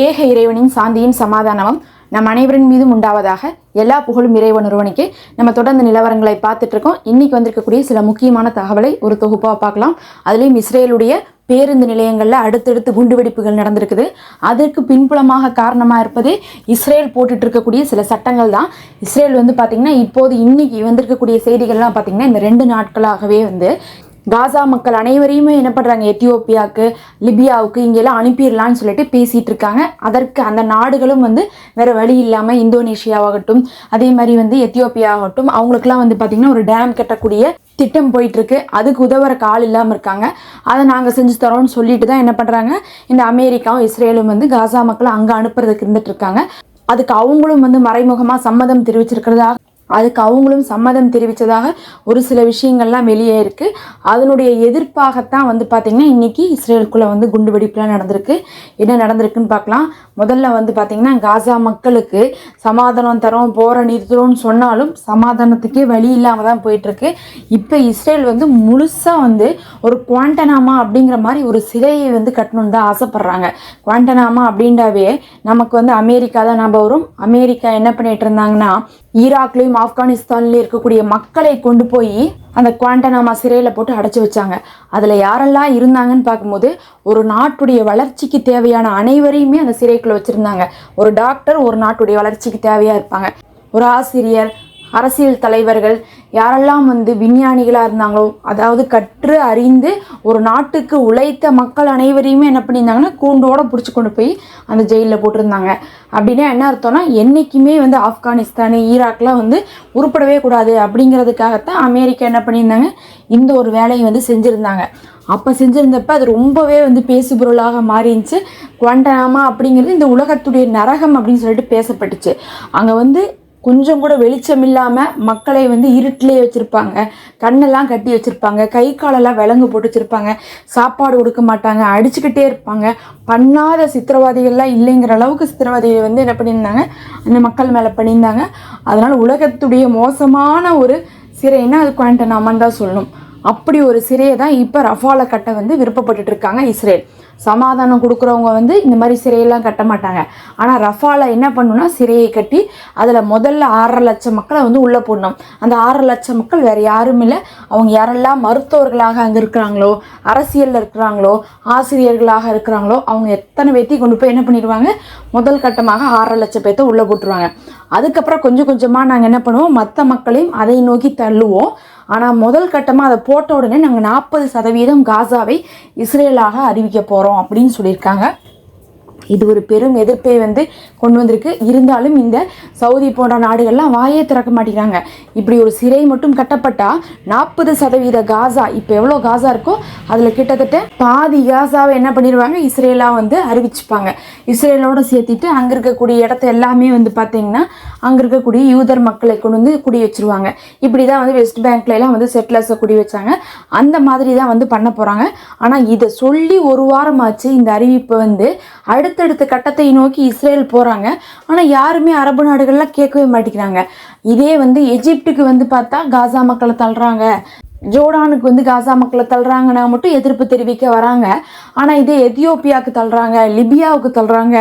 ஏக இறைவனின் சாந்தியின் சமாதானமும் நம் அனைவரின் மீதும் உண்டாவதாக எல்லா புகழும் இறைவன் ஒருவனுக்கு நம்ம தொடர்ந்து நிலவரங்களை பார்த்துட்டு இருக்கோம். இன்னைக்கு வந்திருக்கக்கூடிய சில முக்கியமான தகவலை ஒரு தொகுப்பாக பார்க்கலாம். அதுலேயும் இஸ்ரேலுடைய பேருந்து நிலையங்களில் அடுத்தடுத்து குண்டுவெடிப்புகள் நடந்திருக்குது. அதற்கு பின்புலமாக காரணமாக இருப்பது இஸ்ரேல் போட்டுட்டு இருக்கக்கூடிய சில சட்டங்கள் தான். இஸ்ரேல் வந்து பார்த்திங்கன்னா இப்போது இன்னைக்கு வந்திருக்கக்கூடிய செய்திகள்லாம் பார்த்திங்கன்னா இந்த ரெண்டு நாட்களாகவே வந்து காசா மக்கள் அனைவரையுமே என்ன பண்ணுறாங்க எத்தியோப்பியாவுக்கு லிபியாவுக்கு இங்கெல்லாம் அனுப்பிடலான்னு சொல்லிட்டு பேசிகிட்டு இருக்காங்க. அதற்கு அந்த நாடுகளும் வந்து வேறு வழி இல்லாமல் இந்தோனேஷியாவாகட்டும் அதே மாதிரி வந்து எத்தியோப்பியா ஆகட்டும் அவங்களுக்குலாம் வந்து பார்த்திங்கன்னா ஒரு டேம் கட்டக்கூடிய திட்டம் போயிட்டுருக்கு. அதுக்கு உதவுற கால் இல்லாமல் இருக்காங்க. அதை நாங்கள் செஞ்சு தரோம்னு சொல்லிட்டு தான் என்ன பண்ணுறாங்க இந்த அமெரிக்காவும் இஸ்ரேலும் வந்து காசா மக்களை அங்கே அனுப்புறதுக்கு இருந்துட்டு இருக்காங்க. அதுக்கு அவங்களும் வந்து மறைமுகமாக சம்மதம் தெரிவிச்சிருக்கிறதாக அதுக்கு அவங்களும் சம்மதம் தெரிவித்ததாக ஒரு சில விஷயங்கள்லாம் வெளியே இருக்குது அதனுடைய எதிர்ப்பாகத்தான் வந்து பார்த்திங்கன்னா இன்றைக்கி இஸ்ரேலுக்குள்ளே வந்து குண்டுவெடிப்புலாம் நடந்திருக்கு. என்ன நடந்திருக்குன்னு பார்க்கலாம். முதல்ல வந்து பார்த்திங்கன்னா காசா மக்களுக்கு சமாதானம் தரோம் போகிற நிறுத்துறோம்னு சொன்னாலும் சமாதானத்துக்கே வழி இல்லாமல் தான் போயிட்டுருக்கு. இப்போ இஸ்ரேல் வந்து முழுசாக வந்து ஒரு குவாண்டனாமா அப்படிங்கிற மாதிரி ஒரு சிலையை வந்து கட்டணுன்னு தான் ஆசைப்பட்றாங்க. குவாண்டனாமா அப்படின்றாவே நமக்கு வந்து அமெரிக்கா தான் நம்ப வரும். அமெரிக்கா என்ன பண்ணிகிட்டு இருந்தாங்கன்னா ஈராக்லேயும் ஆப்கானிஸ்தான்லேயும் இருக்கக்கூடிய மக்களை கொண்டு போய் அந்த குவாண்டனாமா சிறையில் போட்டு அடைச்சி வச்சாங்க. அதில் யாரெல்லாம் இருந்தாங்கன்னு பார்க்கும்போது ஒரு நாட்டுடைய வளர்ச்சிக்கு தேவையான அனைவரையுமே அந்த சிறைக்குள்ளே வச்சுருந்தாங்க. ஒரு டாக்டர் ஒரு நாட்டுடைய வளர்ச்சிக்கு தேவையாக இருப்பாங்க. ஒரு ஆசிரியர் அரசியல் தலைவர்கள் யாரெல்லாம் வந்து விஞ்ஞானிகளாக இருந்தாங்களோ அதாவது கற்று அறிந்து ஒரு நாட்டுக்கு உழைத்த மக்கள் அனைவரையுமே என்ன பண்ணியிருந்தாங்கன்னா கூண்டோடு பிடிச்சி கொண்டு போய் அந்த ஜெயிலில் போட்டிருந்தாங்க. அப்படின்னா என்ன அர்த்தம்னா என்றைக்குமே வந்து ஆப்கானிஸ்தான் ஈராக்லாம் வந்து உருப்படவே கூடாது அப்படிங்கிறதுக்காகத்தான் அமெரிக்கா என்ன பண்ணியிருந்தாங்க இந்த ஒரு வேலையை வந்து செஞ்சுருந்தாங்க. அப்போ செஞ்சுருந்தப்ப அது ரொம்பவே வந்து பேசுபொருளாக மாறிடுச்சு குவண்டனாமா அப்படிங்கிறது இந்த உலகத்துடைய நரகம் அப்படின்னு சொல்லிட்டு பேசப்பட்டுச்சு. அங்கே வந்து கொஞ்சம் கூட வெளிச்சம் இல்லாமல் மக்களை வந்து இருட்டிலே வச்சுருப்பாங்க. கண்ணெல்லாம் கட்டி வச்சுருப்பாங்க. கை காலெல்லாம் விலங்கு போட்டு வச்சுருப்பாங்க. சாப்பாடு கொடுக்க மாட்டாங்க. அடிச்சுக்கிட்டே இருப்பாங்க. பண்ணாத சித்திரவாதிகள்லாம் இல்லைங்கிற அளவுக்கு சித்திரவாதிகள் வந்து என்ன பண்ணியிருந்தாங்க? அந்த மக்கள் மேலே பண்ணியிருந்தாங்க. அதனால் உலகத்துடைய மோசமான ஒரு சிறைன்னா அது குவாண்டனாமான்னு தான் சொல்லணும். அப்படி ஒரு சிறையை தான் இப்போ ரஃபால கட்ட வந்து விருப்பப்பட்டுட்டு இருக்காங்க இஸ்ரேல். சமாதானம் கொடுக்குறவங்க வந்து இந்த மாதிரி சிறையெல்லாம் கட்ட மாட்டாங்க. ஆனால் ரஃபாலை என்ன பண்ணுன்னா சிறையை கட்டி அதில் முதல்ல ஆறரை லட்சம் மக்களை வந்து உள்ளே போடணும். அந்த ஆறரை லட்சம் மக்கள் வேறு யாரும் இல்லை. அவங்க யாரெல்லாம் மருத்துவர்களாக அங்கே இருக்கிறாங்களோ அரசியலில் இருக்கிறாங்களோ ஆசிரியர்களாக இருக்கிறாங்களோ அவங்க எத்தனை பேர்த்தையும் கொண்டு போய் என்ன பண்ணிடுவாங்க? முதல் கட்டமாக ஆறரை லட்சம் பேர்த்த உள்ளே போட்டுருவாங்க. அதுக்கப்புறம் கொஞ்சம் கொஞ்சமாக நாங்கள் என்ன பண்ணுவோம்? மற்ற மக்களையும் அதை நோக்கி தள்ளுவோம். ஆனால் முதல் கட்டமாக அதை போட்ட உடனே நாங்கள் நாற்பது சதவீதம் காசாவை இஸ்ரேலாக அறிவிக்க போகிறோம் அப்படின்னு சொல்லியிருக்காங்க. இது ஒரு பெரும் எதிர்ப்பை வந்து கொண்டு வந்திருக்கு. இருந்தாலும் இந்த சவுதி போன்ற நாடுகள்லாம் வாயே திறக்க மாட்டேங்கிறாங்க. இப்படி ஒரு சிறை மட்டும் கட்டப்பட்டால் நாற்பது சதவீத காசா இப்போ எவ்வளோ காசா இருக்கோ அதில் கிட்டத்தட்ட பாதி காசாவை என்ன பண்ணிடுவாங்க இஸ்ரேலாக வந்து அறிவிச்சுப்பாங்க. இஸ்ரேலோடு சேர்த்திட்டு அங்கே இருக்கக்கூடிய இடத்த எல்லாமே வந்து பார்த்தீங்கன்னா அங்கே இருக்கக்கூடிய யூதர் மக்களை கொண்டு வந்து குடி வச்சுருவாங்க. இப்படி தான் வந்து வெஸ்ட் பேங்க்லலாம் வந்து செட்டிலர்ஸை குடி வச்சாங்க. அந்த மாதிரி தான் வந்து பண்ண போகிறாங்க ஆனால் இதை சொல்லி ஒரு வாரமாச்சு இந்த அறிவிப்பை வந்து அடுத்த அடுத்தடுத்த கட்டத்தை நோக்கி இஸ்ரேல் போகிறாங்க ஆனால் யாருமே அரபு நாடுகள்லாம் கேட்கவே மாட்டேங்கிறாங்க. இதே வந்து எஜிப்டுக்கு வந்து பார்த்தா காசா மக்களை தள்ளுறாங்க. ஜோர்டானுக்கு வந்து காசா மக்களை தள்ளுறாங்கன்னா மட்டும் எதிர்ப்பு தெரிவிக்க வராங்க. ஆனால் இதே எத்தியோப்பியாவுக்கு தள்ளுறாங்க லிபியாவுக்கு தள்ளுறாங்க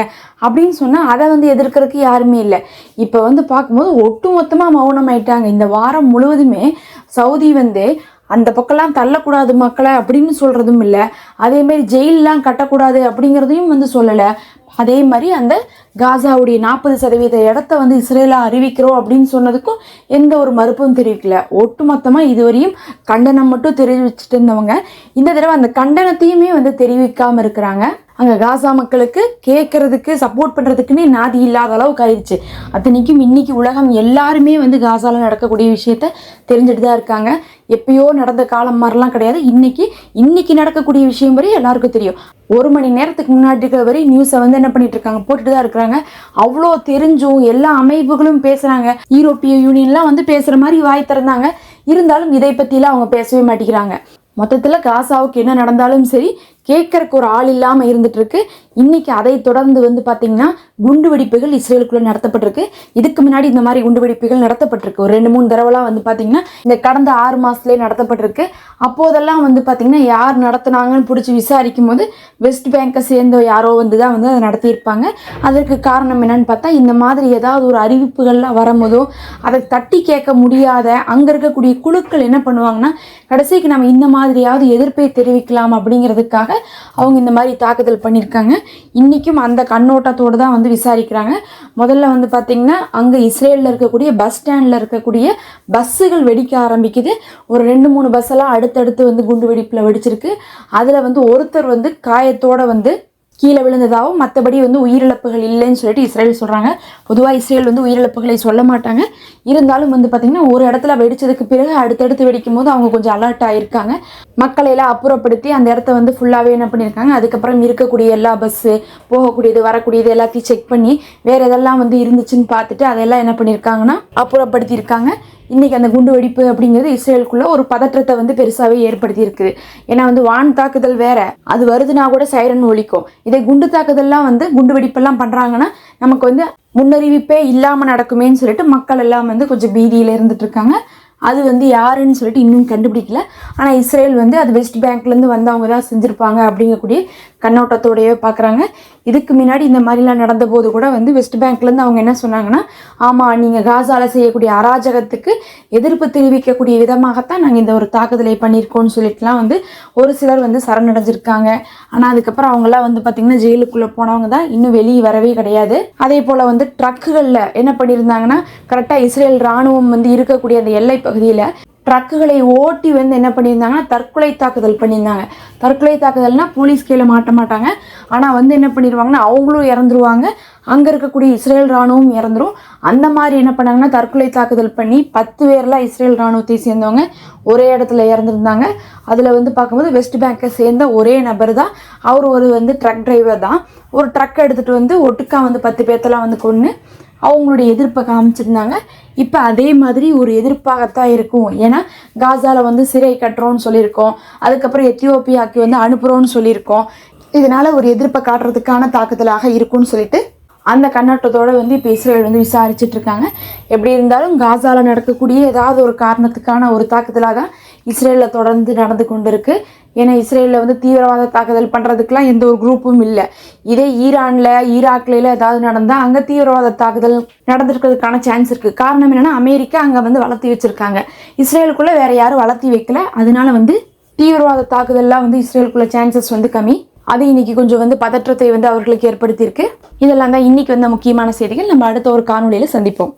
அப்படின்னு சொன்னால் அதை வந்து எதிர்க்கிறதுக்கு யாருமே இல்லை. இப்போ வந்து பார்க்கும்போது ஒட்டுமொத்தமாக மௌனமாயிட்டாங்க. இந்த வாரம் முழுவதுமே சவுதி வந்து அந்த பக்கம்லாம் தள்ளக்கூடாது மக்களை அப்படின்னு சொல்கிறதும் இல்லை. அதேமாரி ஜெயிலெலாம் கட்டக்கூடாது அப்படிங்கிறதையும் வந்து சொல்லலை. அதே மாதிரி அந்த காசாவுடைய நாற்பது சதவீத இடத்த வந்து இஸ்ரேலாக அறிவிக்கிறோம் அப்படின்னு சொன்னதுக்கும் எந்த ஒரு மறுப்பும் தெரிவிக்கல. ஒட்டுமொத்தமாக இதுவரையும் கண்டனம் மட்டும் தெரிவிச்சுட்டு இருந்தவங்க இந்த தடவை அந்த கண்டனத்தையுமே வந்து தெரிவிக்காமல் இருக்கிறாங்க. அங்கே காசா மக்களுக்கு கேட்கறதுக்கு சப்போர்ட் பண்ணுறதுக்குன்னு நாதி இல்லாத அளவுக்கு ஆயிடுச்சு அத்தனைக்கும் இன்னைக்கு உலகம் எல்லாருமே வந்து காசால நடக்கக்கூடிய விஷயத்த தெரிஞ்சுட்டு தான் இருக்காங்க. எப்பயோ நடந்த காலம் மாதிரிலாம் கிடையாது. இன்னைக்கு இன்னைக்கு நடக்கக்கூடிய விஷயம் வரை எல்லாருக்கும் தெரியும். ஒரு மணி நேரத்துக்கு முன்னாடி இருக்கிற வரை நியூஸை வந்து என்ன பண்ணிட்டு இருக்காங்க? போட்டுட்டு தான் இருக்கிறாங்க. அவ்வளோ தெரிஞ்சும் எல்லா அமைப்புகளும் பேசுகிறாங்க யூரோப்பிய யூனியன்லாம் வந்து பேசுகிற மாதிரி வாய் திறந்தாங்க. இருந்தாலும் இதை பற்றிலாம் அவங்க பேசவே மாட்டேங்கிறாங்க. மொத்தத்தில் காசாவுக்கு என்ன நடந்தாலும் சரி கேட்கறக்கு ஒரு ஆள் இல்லாமல் இருந்துட்டு இருக்கு இன்னைக்கு அதை தொடர்ந்து வந்து பார்த்தீங்கன்னா குண்டு வெடிப்புகள் இஸ்ரேலுக்குள்ள நடத்தப்பட்டிருக்கு. இதுக்கு முன்னாடி இந்த மாதிரி குண்டு வெடிப்புகள் நடத்தப்பட்டிருக்கு. ஒரு ரெண்டு மூணு தடவைலாம் வந்து பார்த்தீங்கன்னா இந்த கடந்த ஆறு மாதத்துலேயே நடத்தப்பட்டிருக்கு. அப்போதெல்லாம் வந்து பார்த்தீங்கன்னா யார் நடத்துனாங்கன்னு பிடிச்சி விசாரிக்கும் போது வெஸ்ட் பேங்கை சேர்ந்த யாரோ வந்து தான் வந்து அதை நடத்தியிருப்பாங்க. அதற்கு காரணம் என்னன்னு பார்த்தா இந்த மாதிரி ஏதாவது ஒரு அறிவிப்புகள்லாம் வரும்போதோ அதை தட்டி கேட்க முடியாத அங்கே இருக்கக்கூடிய குழுக்கள் என்ன பண்ணுவாங்கன்னா கடைசிக்கு நம்ம இந்த மாதிரியாவது எதிர்ப்பை தெரிவிக்கலாம் அப்படிங்கிறதுக்காக அவங்க இந்த மாதிரி தாக்குதல் பண்ணியிருக்காங்க. இன்றைக்கும் அந்த கண்ணோட்டத்தோடு தான் வந்து விசாரிக்கிறாங்க. முதல்ல வந்து பார்த்திங்கன்னா அங்கே இஸ்ரேலில் இருக்கக்கூடிய பஸ் ஸ்டாண்டில் இருக்கக்கூடிய பஸ்ஸுகள் வெடிக்க ஆரம்பிக்குது. ஒரு ரெண்டு மூணு பஸ்ஸெல்லாம் அடுத்தடுத்து வந்து குண்டு வெடிப்பில் வெடிச்சிருக்கு. அதில் வந்து ஒருத்தர் வந்து காயத்தோட வந்து கீழே விழுந்ததாகவும் மற்றபடி வந்து உயிரிழப்புகள் இல்லைன்னு சொல்லிட்டு இஸ்ரேல் சொல்கிறாங்க பொதுவாக இஸ்ரேல் வந்து உயிரிழப்புகளை சொல்ல மாட்டாங்க. இருந்தாலும் வந்து பார்த்திங்கன்னா ஒரு இடத்துல வெடித்ததுக்கு பிறகு அடுத்தடுத்து வெடிக்கும் போது அவங்க கொஞ்சம் அலர்ட் ஆகியிருக்காங்க மக்களை எல்லாம் அப்புறப்படுத்தி அந்த இடத்த வந்து ஃபுல்லாகவே என்ன பண்ணியிருக்காங்க? அதுக்கப்புறம் இருக்கக்கூடிய எல்லா பஸ்ஸு போகக்கூடியது வரக்கூடியது எல்லாத்தையும் செக் பண்ணி வேறு எதெல்லாம் வந்து இருந்துச்சுன்னு பார்த்துட்டு அதெல்லாம் என்ன பண்ணியிருக்காங்கன்னா அப்புறப்படுத்தியிருக்காங்க. இன்றைக்கி அந்த குண்டு வெடிப்பு அப்படிங்கிறது இஸ்ரேலுக்குள்ளே ஒரு பதற்றத்தை வந்து பெருசாகவே ஏற்படுத்தி இருக்குது ஏன்னா வந்து வான் தாக்குதல் வேற அது வருதுன்னா கூட சைரன் ஒலிக்கும். இதே குண்டு தாக்குதல்லாம் வந்து குண்டு வெடிப்பெல்லாம் பண்ணுறாங்கன்னா நமக்கு வந்து முன்னறிவிப்பே இல்லாமல் நடக்குமேன்னு சொல்லிட்டு மக்கள் எல்லாம் வந்து கொஞ்சம் பீதியில் இருந்துட்டு இருக்காங்க. அது வந்து யாருன்னு சொல்லிட்டு இன்னும் கண்டுபிடிக்கல. ஆனால் இஸ்ரேல் வந்து அது வெஸ்ட் பேங்க்லேருந்து வந்தவங்க தான் செஞ்சுருப்பாங்க அப்படிங்கக்கூடிய கண்ணோட்டத்தோடையே பார்க்குறாங்க இதுக்கு முன்னாடி இந்த மாதிரிலாம் நடந்தபோது கூட வந்து வெஸ்ட் பேங்க்லேருந்து அவங்க என்ன சொன்னாங்கன்னா ஆமாம் நீங்கள் காசாவில் செய்யக்கூடிய அராஜகத்துக்கு எதிர்ப்பு தெரிவிக்கக்கூடிய விதமாகத்தான் நாங்கள் இந்த ஒரு தாக்குதலை பண்ணியிருக்கோம்னு சொல்லிட்டுலாம் வந்து ஒரு சிலர் வந்து சரணடைஞ்சிருக்காங்க. ஆனால் அதுக்கப்புறம் அவங்களாம் வந்து பார்த்திங்கன்னா ஜெயிலுக்குள்ளே போனவங்க தான் இன்னும் வெளியே வரவே கிடையாது. அதே போல் வந்து ட்ரக்குகளில் என்ன பண்ணியிருந்தாங்கன்னா கரெக்டாக இஸ்ரேல் இராணுவம் வந்து இருக்கக்கூடிய அந்த எல்லை பகுதியில் ட்ரக்குகளை ஓட்டி வந்து என்ன பண்ணியிருந்தாங்கன்னா தற்கொலை தாக்குதல் பண்ணியிருந்தாங்க. தற்கொலை தாக்குதல்னா போலீஸ் கீழே மாட்ட மாட்டாங்க. ஆனால் வந்து என்ன பண்ணிடுவாங்கன்னா அவங்களும் இறந்துருவாங்க. அங்கே இருக்கக்கூடிய இஸ்ரேல் இராணுவம் இறந்துரும். அந்த மாதிரி என்ன பண்ணாங்கன்னா தற்கொலை தாக்குதல் பண்ணி பத்து பேர்லாம் இஸ்ரேல் இராணுவத்தை சேர்ந்தவங்க ஒரே இடத்துல இறந்துருந்தாங்க. அதில் வந்து பார்க்கும்போது வெஸ்ட் பேங்கை சேர்ந்த ஒரே நபர் தான். அவர் ஒரு வந்து ட்ரக் டிரைவர் தான். ஒரு ட்ரக் எடுத்துகிட்டு வந்து ஒட்டுக்கா வந்து பத்து பேர்த்தெல்லாம் வந்து கொன்று அவங்களுடைய எதிர்ப்பை காமிச்சிருந்தாங்க. இப்போ அதே மாதிரி ஒரு எதிர்ப்பாகத்தான் இருக்கும். ஏன்னா காசாவில் வந்து சிறை கட்டுறோன்னு சொல்லியிருக்கோம். அதுக்கப்புறம் எத்தியோப்பியாவுக்கு வந்து அனுப்புகிறோன்னு சொல்லியிருக்கோம். இதனால் ஒரு எதிர்ப்பை காட்டுறதுக்கான தாக்குதலாக இருக்கும்னு சொல்லிட்டு அந்த கண்ணோட்டத்தோடு வந்து இப்போ இஸ்ரேல் வந்து விசாரிச்சுட்டு இருக்காங்க. எப்படி இருந்தாலும் காசாவில் நடக்கக்கூடிய ஏதாவது ஒரு காரணத்துக்கான ஒரு தாக்குதலாக தான் இஸ்ரேலில் தொடர்ந்து நடந்து கொண்டு இருக்குது ஏன்னா இஸ்ரேலில் வந்து தீவிரவாத தாக்குதல் பண்ணுறதுக்கெலாம் எந்த ஒரு குரூப்பும் இல்லை. இதே ஈரானில் ஈராக்ல ஏதாவது நடந்தால் அங்கே தீவிரவாத தாக்குதல் நடந்திருக்கிறதுக்கான சான்ஸ் இருக்குது காரணம் என்னென்னா அமெரிக்கா அங்கே வந்து வளர்த்தி வச்சுருக்காங்க. இஸ்ரேலுக்குள்ளே வேறு யாரும் வளர்த்தி வைக்கல. அதனால வந்து தீவிரவாத தாக்குதல்லாம் வந்து இஸ்ரேலுக்குள்ள சான்சஸ் வந்து கம்மி. அது இன்னைக்கு கொஞ்சம் வந்து பதற்றத்தை வந்து அவர்களுக்கு ஏற்படுத்தியிருக்கு. இதெல்லாம் தான் இன்னைக்கு வந்த முக்கியமான செய்திகள். நம்ம அடுத்த ஒரு காணொலியில் சந்திப்போம்.